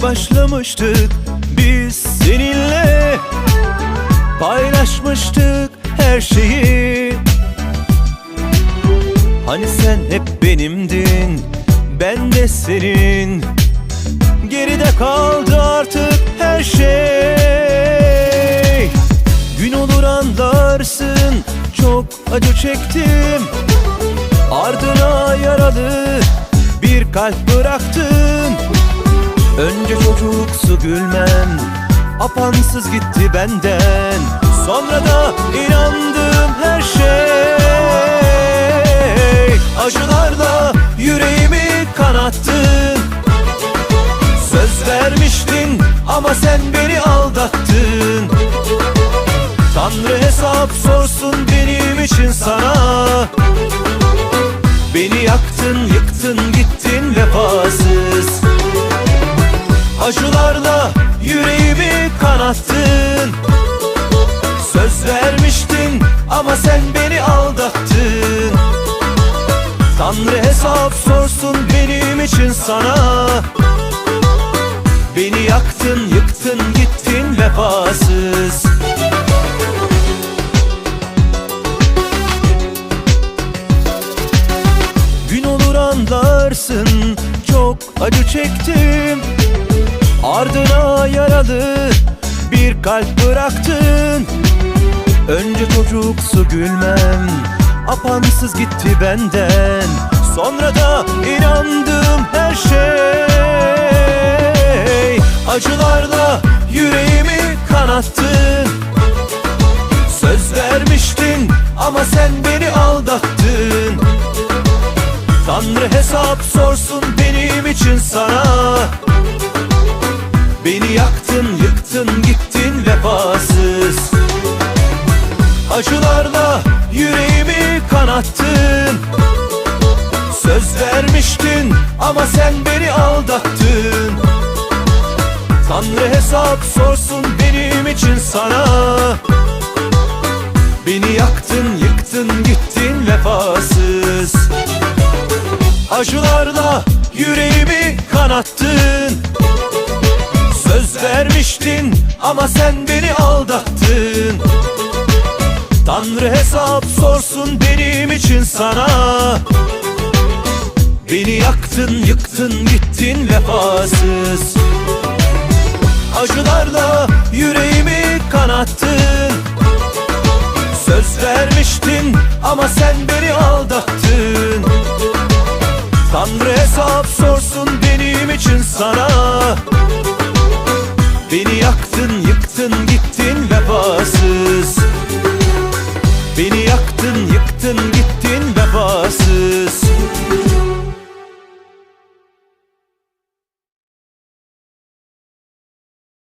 Paylaşmıştık biz seninle. Paylaşmıştık her şeyi. Hani sen hep benimdin Ben de senin. Geride kaldı artık her şey. Gün olur anlarsın Çok acı çektim. Ardına yaralı bir kalp bıraktın çocuksu gülmem. Apansız gitti benden. Sonra da inandım her şey. Acılarla yüreğimi kanattın Söz vermiştin ama sen beni aldattın. Tanrı hesap sorsun benim için sana. Beni yaktın yıktın gittin vefasız Acılarla yüreğimi kanattın. Söz vermiştin ama sen beni aldattın. Tanrı hesap sorsun benim için sana. Beni yaktın yıktın gittin vefasız. Gün olur anlarsın çok acı çektim Ardına yaralı bir kalp bıraktın. Önce çocuksu gülmem Apansız gitti benden. Sonra da inandım her şey. Acılarla yüreğimi kanattın. Söz vermiştin ama sen beni aldattın. Tanrı hesap sorsun benim için sana Beni yaktın yıktın gittin vefasız. Acılarla yüreğimi kanattın. Söz vermiştin ama sen beni aldattın. Tanrı hesap sorsun benim için sana. Beni yaktın yıktın gittin vefasız. Acılarla yüreğimi kanattın söz vermiştin ama sen beni aldattın. Tanrı hesap sorsun benim için sana. Beni yaktın yıktın gittin vefasız. Acılarla yüreğimi kanattın. Söz vermiştin ama sen beni aldattın. Tanrı hesap sorsun benim için sana.